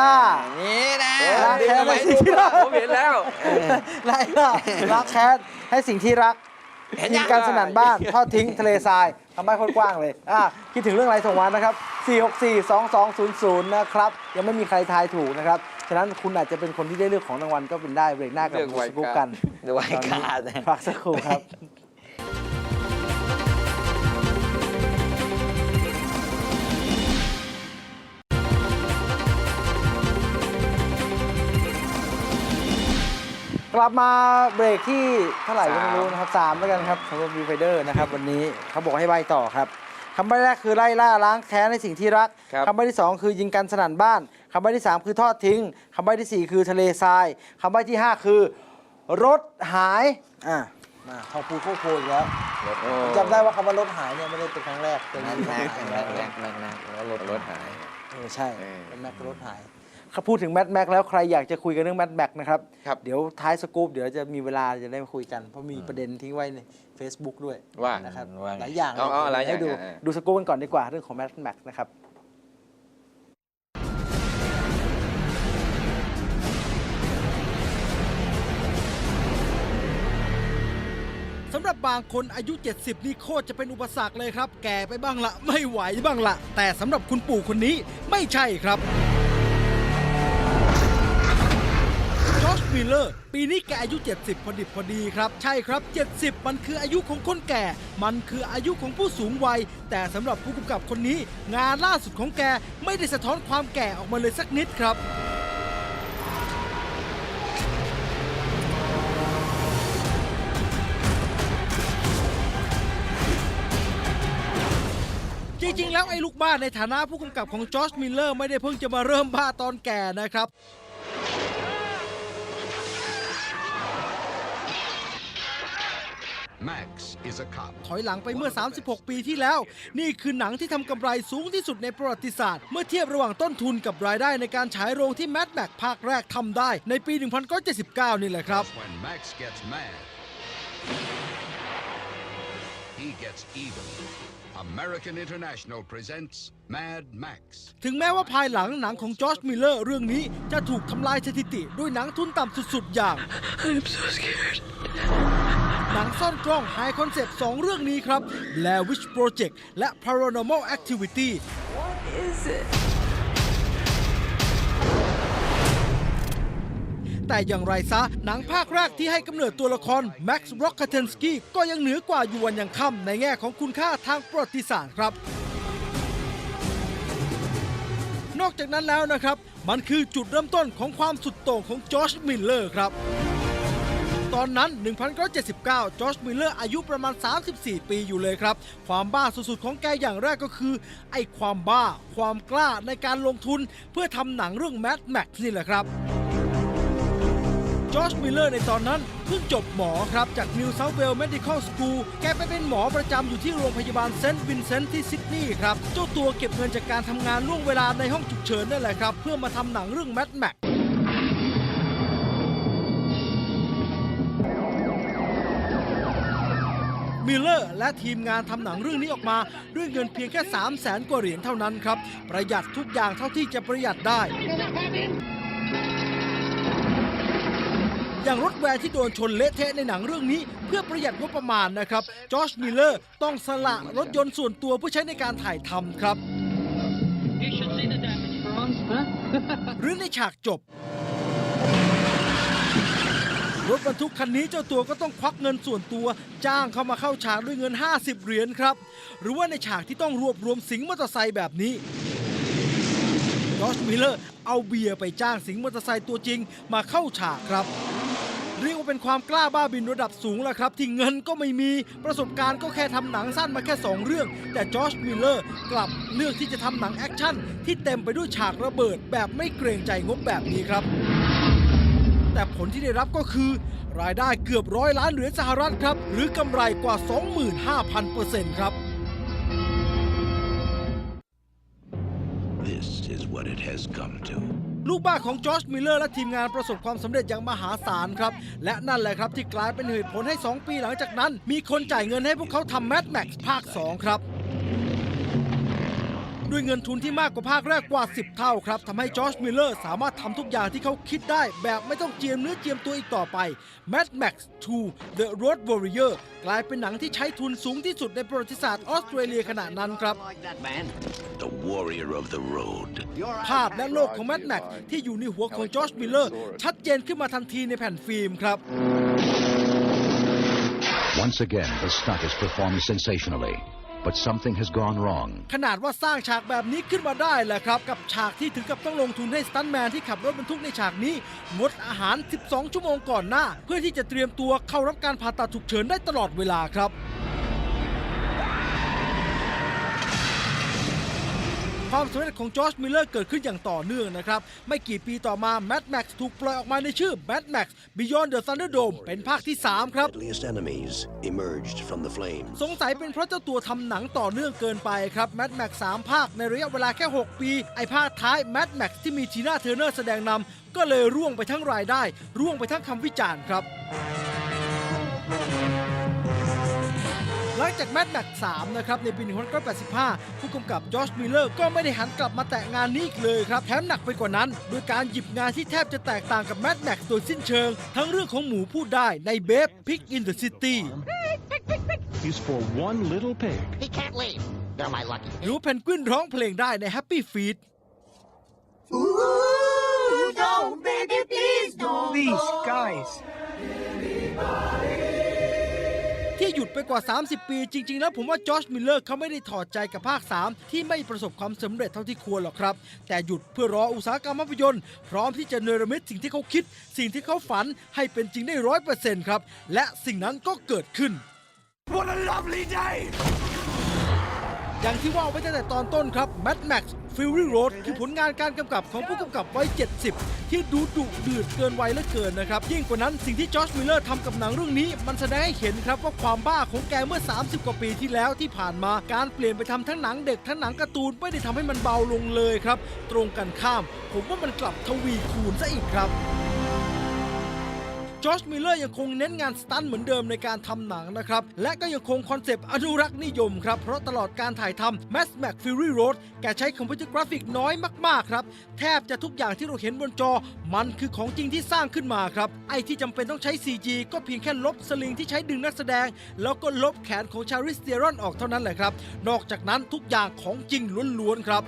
ล่า นี่นะรักแท้ดึงเอาไว้ในสิ่งที่รัก ผมเห็นแล้ว ไล่ล่ารักแค้นให้สิ่งที่รักเห็นยิยังงกันสนั่นบ้าน ทอดทิ้งทะเลทรายทำให้คนกว้างเลยอะคิดถึงเรื่องอะไรส่งมานะครับ 4642200 นะครับ ยังไม่มีใครทายถูกนะครับ ฉะนั้นคุณอาจจะเป็นคนที่ได้เลือกของรางวัลก็เป็นได้เบรกหน้ากับเลือกบูไวสกุ๊กการ์ดกันดูไว้กาดพักสักครู่ครับ ลับมาเบรกที่เท่าไหร่ก็ไม่รู้นะครับสามแล้วกันครับสำหรับวีไฟเดอร์นะครับวันนี้เขาบอกให้ใบต่อครับคำใบแรกคือไล่ล่าล้างแค้นในสิ่งที่รักครับคำใบที่สองคือยิงกันสนั่นบ้านคำใบที่สามคือทอดทิ้งคำใบที่สี่คือทะเลทรายคำใบที่ห้าคือ รถหายอะมาทองพูโคโคอีกแล้วผมจำได้ว่าคำว่ารถหายเนี่ยไม่ได้เป็นครั้งแรกเป็นแม็กครั้แม็งกหายแม็แล้วกแม็กแม็กแม็กแล้วรถรถหายเออใช่เออเป็นแม็กรถหาย เขาพูดถึงแมทแม็กแล้วใครอยากจะคุยกันเรื่องแมทแม็กนะครับ ครับ เดี๋ยวท้ายสกู๊ปเดี๋ยวจะมีเวลาจะได้มาคุยกัน เพราะมีประเด็นทิ้งไว้ใน Facebook ด้วยว่า นะครับว่าหลายอย่างเอาเอาหลายอย่างให้ดูอ่า ดูสกู๊ปกันก่อนดีกว่าเรื่องของแมทแม็กนะครับ สำหรับบางคนอายุ 70 นี่โคตรจะเป็นอุปสรรคเลยครับ แก่ไปบ้างละ ไม่ไหวบ้างละ แต่สำหรับคุณปู่คนนี้ไม่ใช่ครับ มิลเลอร์ ปีนี้แกอายุ 70 พอดิบพอดีครับ ใช่ครับ 70 มันคืออายุของคนแก่ มันคืออายุของผู้สูงวัย แต่สำหรับผู้กำกับคนนี้ งานล่าสุดของแกไม่ได้สะท้อนความแก่ออกมาเลยสักนิดครับจริงๆ แล้วไอ้ลูกบ้านในฐานะผู้กำกับของจอร์จมิลเลอร์ไม่ได้เพิ่งจะมาเริ่มบ้าตอนแก่นะครับ ถอยหลังไปเมื่อ 36 ปีที่แล้ว นี่คือหนังที่ทำกำไรสูงที่สุดในประวัติศาสตร์ เมื่อเทียบระหว่างต้นทุนกับรายได้ในการฉายโรงที่แมดแม็กภาคแรกทำได้ในปี 1979 นี่แหละครับ When Max gets mad, he gets even. American International presents Mad Max. ถึงแม้ว่าภายหลังหนังของจอร์จมิลเลอร์เรื่องนี้จะถูกทำลายสถิติด้วยหนังทุนต่ำสุดๆอย่าง หนังซ่อนกล้องไฮคอนเซปต์2เรื่องนี้ครับ Blair Witch Project และ Paranormal Activity แต่อย่างไรซะ หนังภาคแรกที่ให้กำเนิดตัวละครแม็กซ์ร็อกคาเทนสกี้ก็ยังเหนือกว่าอยู่วันยังค่ำในแง่ของคุณค่าทางประวัติศาสตร์ครับนอกจากนั้นแล้วนะครับ มันคือจุดเริ่มต้นของความสุดโต่งของจอร์จมิลเลอร์ครับ ตอนนั้น 1979 จอร์จมิลเลอร์อายุประมาณ 34 ปีอยู่เลยครับ ความบ้าสุดๆของแกอย่างแรกก็คือ ไอ้ความบ้า ความกล้าในการลงทุนเพื่อทำหนังเรื่องแม d แม็กซ์นี่แหละครับจอร์จมิลเลอร์ในตอนนั้นเพิ่งจบหมอครับ จาก New South Wales Medical School แกไปเป็นหมอประจำอยู่ที่โรงพยาบาลเซนต์วินเซนต์ที่ซิดนีย์ครับ เจ้าตัวเก็บเงินจากการทำงานล่วงเวลาในห้องฉุกเฉินนั่นแหละครับ เพื่อมาทำหนังเรื่องแม d แม็ก มิลเลอร์และทีมงานทำหนังเรื่องนี้ออกมา ด้วยเงินเพียงแค่ 3 0 0แสนกว่าเหรียญเท่านั้นครับ ประหยัดทุกอย่างเท่าที่จะประหยัดได้ อย่างรถแวนที่โดนชนเละเทะในหนังเรื่องนี้ เพื่อประหยัดงบประมาณนะครับ จอร์จมิลเลอร์ต้องสละรถยนต์ส่วนตัวเพื่อใช้ในการถ่ายทำครับ You should see the damage, Franz, huh? หรือในฉากจบ รถบรรทุกคันนี้เจ้าตัวก็ต้องควักเงินส่วนตัว จ้างเข้ามาเข้าฉากด้วยเงิน 50 เหรียญครับ หรือว่าในฉากที่ต้องรวบรวมสิงมอเตอร์ไซค์แบบนี้จอร์จมิลเลอร์เอาเบียร์ไปจ้างสิงมอเตอร์ไซค์ตัวจริงมาเข้าฉากครับเรียกว่าเป็นความกล้าบ้าบินระดับสูงแล้วครับ ที่เงินก็ไม่มีประสบการณ์ก็แค่ทำหนังสั้นมาแค่ 2 เรื่อง แต่จอร์จมิลเลอร์กลับเลือกที่จะทำหนังแอคชั่นที่เต็มไปด้วยฉากระเบิดแบบไม่เกรงใจงบแบบนี้ครับ แต่ผลที่ได้รับก็คือ รายได้เกือบร้อยล้านเหรียญสหรัฐครับ หรือกำไรกว่า 25,000เปอร์เซ็นต์ครับ This is what it has come to. ลูกบ้าของจอร์จมิลเลอร์และทีมงานประสบความสำเร็จอย่างมหาศาลครับ และนั่นแหละครับที่กลายเป็นเหตุผลให้ 2 ปีหลังจากนั้น มีคนจ่ายเงินให้พวกเขาทำแม d แม็กซ์ภาค 2 ครับ ด้วยเงินทุนที่มากกว่าภาคแรกกว่า 10 เท่าครับทำให้จอร์จมิลเลอร์สามารถทำทุกอย่างที่เขาคิดได้ แบบไม่ต้องเจียมเนื้อเจียมตัวอีกต่อไป Mad Max 2 The Road Warrior กลายเป็นหนังที่ใช้ทุนสูงที่สุดในประวัติศาสตร์ออสเตรเลียขณะนั้นครับ The warrior of the road. ภาพและโลกของแมดแม็กที่อยู่ในหัวของจอร์จมิลเลอร์ ชัดเจนขึ้นมาทันทีในแผ่นฟิล์มครับ Once again, the stunt is performed sensationally, but something has gone wrong. ขนาดว่าสร้างฉากแบบนี้ขึ้นมาได้แหละครับ กับฉากที่ถึงกับต้องลงทุนให้สตันแมนที่ขับรถบรรทุกในฉากนี้งดอาหาร 12 ชั่วโมงก่อนหน้า เพื่อที่จะเตรียมตัวเข้ารับการผ่าตัดฉุกเฉินได้ตลอดเวลาครับ ความสำเร็จของจอร์จมิลเลอร์เกิดขึ้นอย่างต่อเนื่องนะครับ ไม่กี่ปีต่อมา Mad Max ถูกปล่อยออกมาในชื่อ Mad Max Beyond the Thunderdome เป็นภาคที่ 3 ครับ deadliest enemies emerged from the flames. สงสัยเป็นเพราะเจ้าตัวทำหนังต่อเนื่องเกินไปครับ Mad Max 3ภาคในระยะเวลาแค่ 6 ปี ไอภาคท้าย Mad Max ที่มีทีน่าเทอร์เนอร์แสดงนำก็เลยร่วงไปทั้งรายได้ ร่วงไปทั้งคำวิจารณ์ครับ หลังจาก Mad Max 3นะครับในปี 1985 ผู้กำกับจอร์จมิลเลอร์ก็ไม่ได้หันกลับมาแตะงานนี้อีกเลยครับแถมหนักไปกว่านั้นโดยการหยิบงานที่แทบจะแตกต่างกับ Mad Max โดยสิ้นเชิง ทั้งเรื่องของหมูพูดได้ในเบฟ Pig in the City is for one little pig. He can't leave. They're my lucky. หรือว่าเพนกวินร้องเพลงได้ใน Happy Feet Please, guys. ที่หยุดไปกว่า 30 ปี จริง ๆ แล้วผมว่าจอร์จมิลเลอร์เขาไม่ได้ถอดใจกับภาค 3 ที่ไม่ประสบความสำเร็จเท่าที่ควรหรอกครับ แต่หยุดเพื่อรออุตสาหกรรมภาพยนตร์พร้อมที่จะเนรมิตสิ่งที่เขาคิด สิ่งที่เขาฝันให้เป็นจริงได้ร้อยเปอร์เซ็นต์ครับ และสิ่งนั้นก็เกิดขึ้น What a lovely day! อย่างที่ว่าไว้ตั้งแต่ตอนต้นครับ Mad Max ฟิลลิ่งโรดคือผลงานการกำกับของผู้กำกับวัย70 ที่ดูดุเดือดเกินวัยและเกินนะครับ ยิ่งกว่านั้นสิ่งที่จอร์จมิลเลอร์ทำกับหนังเรื่องนี้ มันแสดงให้เห็นครับว่าความบ้าของแกเมื่อ 30 กว่าปีที่แล้วที่ผ่านมาการเปลี่ยนไปทำทั้งหนังเด็กทั้งหนังการ์ตูนไม่ได้ทำให้มันเบาลงเลยครับ ตรงกันข้าม ผมว่ามันกลับทวีคูณซะอีกครับ จอร์จมิลเลอร์ยังคงเน้นงานสตันเหมือนเดิมในการทำหนังนะครับ และก็ยังคงคอนเซปต์อนุรักษ์นิยมครับ เพราะตลอดการถ่ายทำ Max Max Fury Road แกใช้คอมพิวเตอร์กราฟิกน้อยมากๆครับ แทบจะทุกอย่างที่เราเห็นบนจอ มันคือของจริงที่สร้างขึ้นมาครับ ไอ้ที่จำเป็นต้องใช้ CG ก็เพียงแค่ลบสลิงที่ใช้ดึงนักแสดง แล้วก็ลบแขนของชาริสเตียรอนออกเท่านั้นแหละครับ นอกจากนั้นทุกอย่างของจริงล้วนๆครับ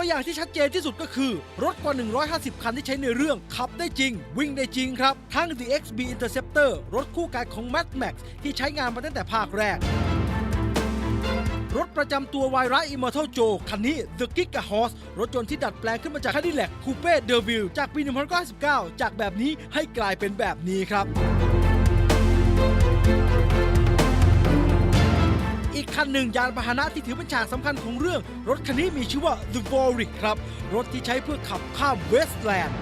ตัวอย่างที่ชัดเจนที่สุดก็คือ รถกว่า 150 คันที่ใช้ในเรื่อง ขับได้จริง วิ่งได้จริงครับ ทั้ง The XB Interceptor รถคู่กายของ Mad Max ที่ใช้งานมาตั้งแต่ภาคแรกรถประจำตัววายร้าย Immortal Joe คันนี้ The Giga Horse รถยนต์ที่ดัดแปลงขึ้นมาจาก Cadillac Coupe d e v i l จากปี 1999 จากแบบนี้ให้กลายเป็นแบบนี้ครับ กคันหนึ่งยานพาหนะที่ถือเป็นฉากสำคัญของเรื่อง รถคันนี้มีชื่อว่า The v o r i c ครับ รถที่ใช้เพื่อขับข้ามเวสต์แลนด์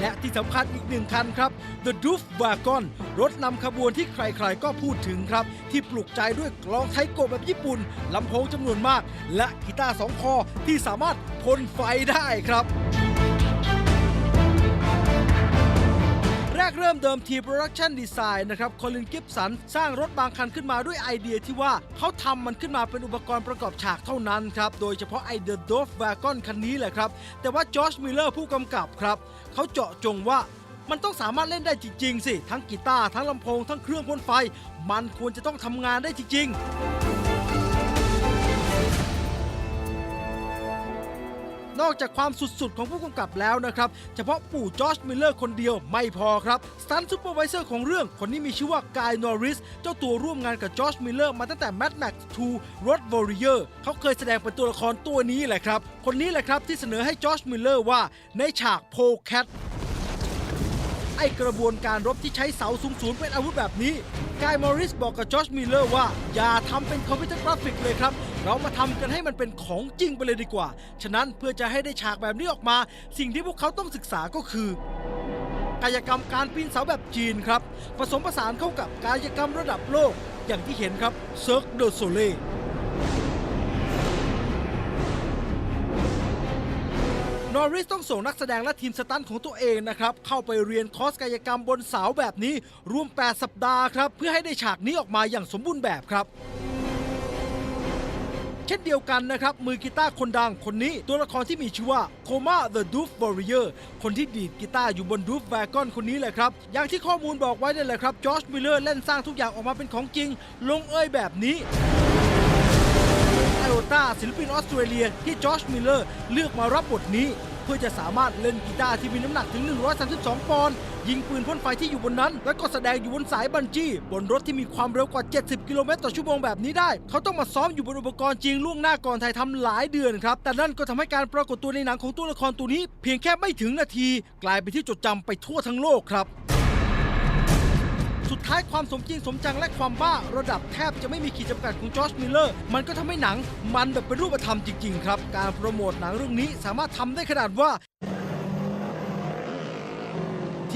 และที่สำคัญอีกหนึ่งคันครับ The Doof Wagon รถนำขบวนที่ใครๆก็พูดถึงครับ ที่ปลุกใจด้วยกลองไทโกะแบบญี่ปุ่นลำโพงจำนวนมาก และกีตาร์สองคอที่สามารถพ่นไฟได้ครับ แรกเริ่มเดิมที Production Design นะครับคอลินกิฟสันสร้างรถบางคันขึ้นมาด้วยไอเดียที่ว่าเขาทำมันขึ้นมาเป็นอุปกรณ์ประกอบฉากเท่านั้นครับ โดยเฉพาะไอเดอะ Dove Wagon คันนี้แหละครับ แต่ว่าจอร์จมิลเลอร์ผู้กำกับครับ เขาเจาะจงว่ามันต้องสามารถเล่นได้จริง ๆ สิ ทั้งกีตาร์ทั้งลำโพง ทั้งเครื่องพ่นไฟ มันควรจะต้องทำงานได้จริง ๆ นอกจากความสุดๆ ของผู้กำกับแล้วนะครับ เฉพาะปู่จอร์จมิลเลอร์คนเดียวไม่พอครับสตันซูเปอร์วิเซอร์ของเรื่องคนนี้มีชื่อว่ากายนอริส เจ้าตัวร่วมงานกับจอร์จมิลเลอร์มาตั้งแต่ Mad Max 2 Road Warrior เขาเคยแสดงเป็นตัวละครตัวนี้แหละครับ คนนี้แหละครับที่เสนอให้จอร์จมิลเลอร์ว่าในฉากโพแคทไอกระบวนการรบที่ใช้เสาสูงสูงเป็นอาวุธแบบนี้ กายมอริสบอกกับจอชมิลเลอร์ว่า อย่าทำเป็นคอมพิวเตอร์กราฟิกเลยครับ เรามาทำกันให้มันเป็นของจริงไปเลยดีกว่า ฉะนั้นเพื่อจะให้ได้ฉากแบบนี้ออกมา สิ่งที่พวกเขาต้องศึกษาก็คือกายกรรมการปีนเสาแบบจีนครับ ผสมผสานเข้ากับกายกรรมระดับโลกอย่างที่เห็นครับเซิร์กเดอโซเล่ นอริสต้องส่งนักแสดงและทีมสตันของตัวเองนะครับ เข้าไปเรียนคอร์สกายกรรมบนเสาแบบนี้ รวม 8 สัปดาห์ครับ เพื่อให้ได้ฉากนี้ออกมาอย่างสมบูรณ์แบบครับเช่นเดียวกันนะครับ มือกีตาร์คนดังคนนี้ตัวละครที่มีชื่อว่าโคมา The Doof Warrior คนที่ดีดกีตาร์อยู่บน Doof Wagon คนนี้แหละครับ อย่างที่ข้อมูลบอกไว้นั่นแหละครับจอร์จมิลเลอร์เล่นสร้างทุกอย่างออกมาเป็นของจริง ลงเอยแบบนี้ ไอโอตาศิลปินออสเตรเลียที่จอร์จมิลเลอร์เลือกมารับบทนี้ เพื่อจะสามารถเล่นกีตาร์ที่มีน้ำหนักถึง 132 ปอนด์ยิงปืนพ่นไฟที่อยู่บนนั้น แล้วก็แสดงอยู่บนสายบันจี้ บนรถที่มีความเร็วกว่า 70 กิโลเมตรต่อชั่วโมงแบบนี้ได้ เขาต้องมาซ้อมอยู่บนอุปกรณ์จริงล่วงหน้าก่อนถ่ายทำหลายเดือนครับ แต่นั่นก็ทำให้การปรากฏตัวในหนังของตัวละครตัวนี้ เพียงแค่ไม่ถึงนาที กลายเป็นที่จดจำไปทั่วทั้งโลกครับ สุดท้ายความสมจริงสมจังและความบ้าระดับแทบจะไม่มีขีดจำกัดของจอร์จมิลเลอร์มันก็ทำให้หนัง มันแบบเป็นรูปธรรมจริง ๆ ครับ การโปรโมทหนังเรื่องนี้สามารถทำได้ขนาดว่า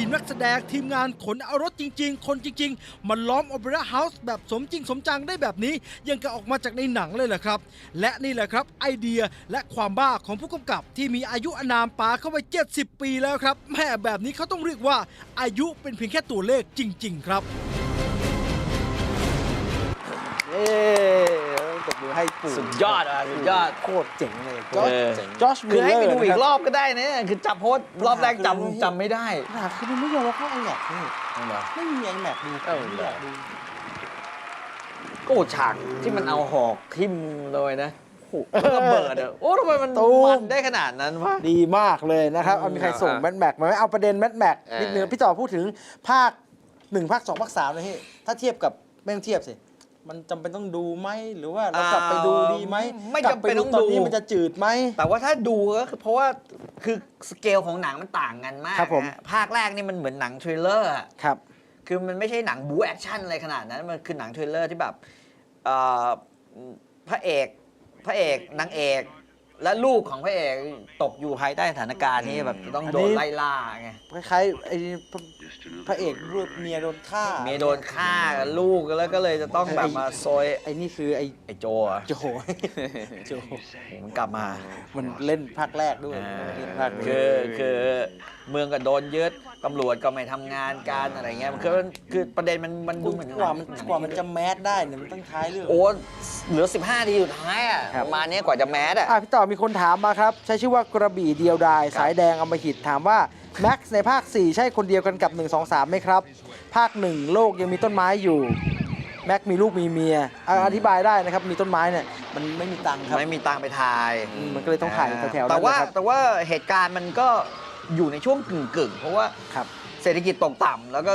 ทีมนักแสดงทีมงานขนเอารถจริง ๆ คนจริง ๆ มันล้อมโอเปร่าเฮาส์แบบสมจริงสมจังได้แบบนี้ ยังกับออกมาจากในหนังเลยแหละครับ และนี่แหละครับไอเดียและความบ้าของผู้กำกับที่มีอายุอานามปาเข้าไป 70 ปีแล้วครับแม่แบบนี้เขาต้องเรียกว่าอายุเป็นเพียงแค่ตัวเลขจริง ๆ ครับเให้ปู่สุดยอดอะสุดยอด โคตรเจ๋งเลยจอร์จเออจอร์จมิคือลเลให้อร์ไปดูอีกรนะคอบก็ได้นะคือจับโพสต์รอบแรกจำจำไม่ได้ปัญหาคือมันไม่ยอมรับเข้าไอแม็กนี่ไม่มีไอแม็กดูเออ ไม่อยากดูก็ฉากที่มันเอาหอกทิ่มเลยนะโอ้โหระเบิดอะโอ้ทำไมมันตูมมันได้ขนาดนั้นวะ ดีมากเลยนะครับเอามีใครส่งอะแมทแม็กมาไหมเอาประเด็นแมทแม็กเออนิดนึงพี่ต่อพูดถึงภาคหนึ่งภาคสองภาคสามเลยพี่ถ้าเทียบกับไม่ต้องเทียบสิ มันจำเป็นต้องดูไหมหรือว่าเรากลับไปดูดีไหมไม่กลัจำเป็นต้องตอนดูนี้มันจะจืดไหม แต่ว่าถ้าดูก็คือเพราะว่าคือสเกลของหนังมันต่างกันมากครับผมนะภาคแรกนี่มันเหมือนหนังทริลเลอร์อะครับ คือมันไม่ใช่หนังบู๊แอคชั่นอะไรขนาดนั้น มันคือหนังทริลเลอร์ที่แบบเอ่อพระเอก พระเอกนางเอก และลูกของพระเอกตกอยู่ภายใต้สถานการณ์ที่แบบจะต้องโดอันนนี้ไล่ล่าไงคล้ายๆไอ้พระพระเอกรูปเมียโดนฆ่าเมียโดนฆ่ากับลูกแล้วก็เลยจะต้องแบบมาโซยไอ้นี่คือไอ้ไอ้โจอะโจโจมันกลับมา มันเล่นภาคแรกด้วยอ่าเล่นภาคนี้คือคือเมืองก็โดนยึดตำรวจก็ไม่ทำงานการอะไรเงี้ยมันคือคือประเด็นมันมันดูเหมือนกว่ามันหงกว่ามันจะแมสได้เนี่ยมันต้องท้ายเรื่องโอ้เหลือ 15ทีสุดท้ายอะครับประมาณเนี้ยกว่าจะแมสอะอะพี่ต่อมีคนถามมาครับ ใช้ชื่อว่ากระบี่เดียวดาย สายแดงอมหิตถามว่าแม็กซ์ในภาค 4 ใช่คนเดียวกันกับ 1 2 3ไหมครับ ภาค 1 โลกยังมีต้นไม้อยู่แม็กมีลูกมีเมียอะอธิบายได้นะครับมีต้นไม้เนี่ยมันไม่มีตังค์ครับ ไม่มีตังค์ไปถ่ายอืมมันก็เลยต้องถ่ายแถวๆนั้นแต่ว่านะครับแต่ว่าเหตุการณ์มันก็อยู่ในช่วงกึ่งกึ่งๆเพราะว่า ครับ เศรษฐกิจตกต่ำแล้วก็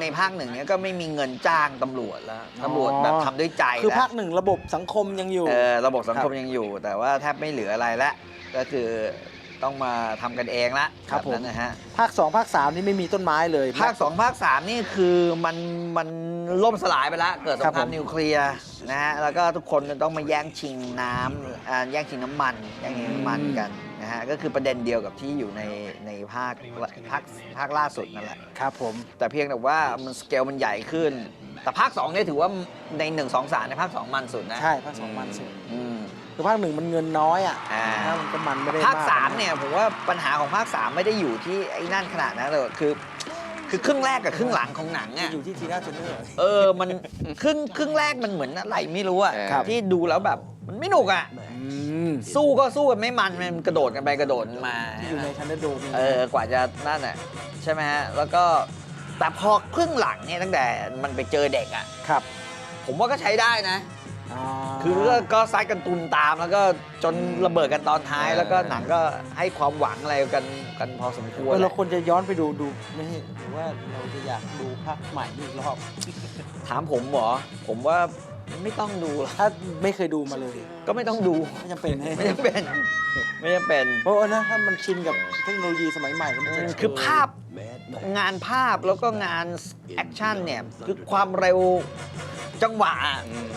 ในภาคหนึ่งเนี้ยก็ไม่มีเงินจ้างตำรวจแล้วตำรวจแบบทำด้วยใจคือแล้วภาคหนึ่งระบบสังคมยังอยู่เออระบบสังคมครับยังอยู่ แต่ว่าแทบไม่เหลืออะไรแล้วก็คือต้องมาทำกันเองละครับแนั้นนะฮะภาค 2 ภาค 3 นี่ไม่มีต้นไม้เลย ภาค 2 ภาค 3 นี่คือมันมันล่มสลายไปแล้ว เกิดสงคครัราบมผมนิวเคลียร์นะฮะแล้วก็ทุกคนต้องมาแย่งชิงน้ำอ่าแย่งชิงน้ำมันแย่งชิงน้ำมันกัน นะฮะก็คือประเด็นเดียวกับที่อยู่ในในภาคภาคภาคล่าสุดนั่นแหละครับผม แต่เพียงแต่ว่ามันสเกลมันใหญ่ขึ้น แต่ภาค2เนี่ยถือว่าใน 1 2 3ในภาค 2 มันสุดนะ ใช่ ภาคสองมันสุดอืมคือภาคหนึ่งมันเงินน้อยอะอ่าถ้ามันก็มันไม่ได้ภาคกสามเนี่ยผมว่าปัญหาของภาค3ไม่ได้อยู่ที่ไอ้นั่นขนาดนั้นเลยคือคือครึ่งแรกกับครึ่งหลังของหนังอะอยู่ที่ทีน่าเทนเนอร์เออมันครึ่งครึ่งแรกมันเหมือนอะไรไม่รู้อะครับที่ดูแล้วแบบมันไม่หนุกอะอืม สู้ก็สู้กันไม่มันมันกระโดดกันไปกระโดดมาที่อยู่ในทันเดอร์โดมเออกว่าจะนั่นอะใช่ไหมฮะแล้วก็แต่พอครึ่งหลังเนี่ยตั้งแต่มันไปเจอเด็กอะครับ ผมว่าก็ใช้ได้นะอ่าคือก็ก็ซัดกันตุนตามแล้วก็จนระเบิดกันตอนท้าย แล้วก็หนังก็ให้ความหวังอะไรกันกันพอสมควรเออเราแหละควรจะย้อนไปดูดูไม่ใช่หรือว่าเราจะอยากดูภาคใหม่อีกรอบ ถามผมเหรอผมว่า ไม่ต้องดูหรอกถ้าไม่เคยดูมาเลย ก็ไม่ต้องดู ไม่จำเป็นให้ไม่จำเป็น ไม่จำเป็น เพราะว่านะถ้ามันชินกับเทคโนโลยีสมัยใหม่แล้วมันจะคือภาพงานภาพแล้วก็งานแอคชั่นเนี่ย คือความเร็วจังหวะ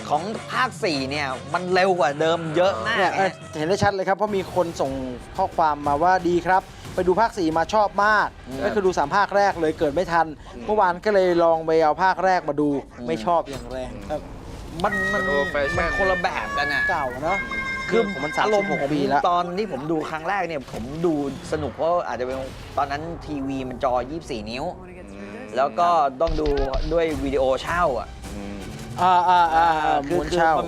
ของภาค 4 เนี่ย มันเร็วกว่าเดิมเยอะมากเนี่ยเออนะเห็นได้ชัดเลยครับ เพราะมีคนส่งข้อความมาว่าดีครับ ไปดูภาค 4 มาชอบมาก ก็คือดู 3 ภาคแรกเลยเกิดไม่ทัน เมื่อวานก็เลยลองไปเอาภาคแรกมาดูไม่ชอบอย่างแรงครับ มันมันโอ้แฟชั่น มันคนละแบบกันอะ เก่าเนาะคือผมมันอารมณ์ผม36ปีแล้ว ตอนที่ผมดูครั้งแรกเนี่ย ผมดูสนุกเพราะอาจจะเป็นตอนนั้นทีวีมันจอ 24 นิ้ว แล้วก็ต้องดูด้วยวิดีโอเช่าอะ อ่าอ่าอ่าหคืมุอนคือเช่ามัน